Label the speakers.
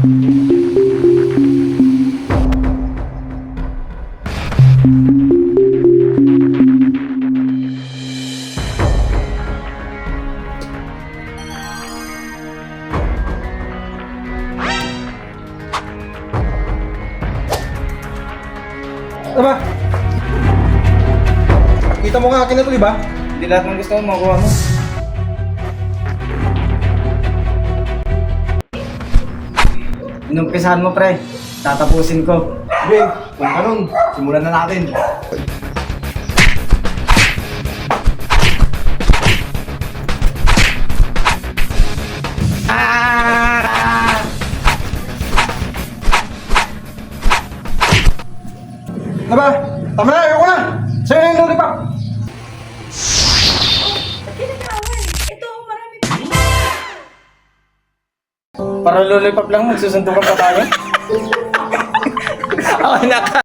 Speaker 1: Ano ba? Kita mo nga akin na to, di ba?
Speaker 2: Hindi lahat ng gusto mo makuha mo. Inumpisahan mo pre, tatapusin ko.
Speaker 1: Sige, kung ganun, simulan na natin. Ano ba? Tama na, ayoko na! Sa'yo na yung lollipop!
Speaker 2: Para lollipop lang, magsusuntukan pa tayo. okay na ka.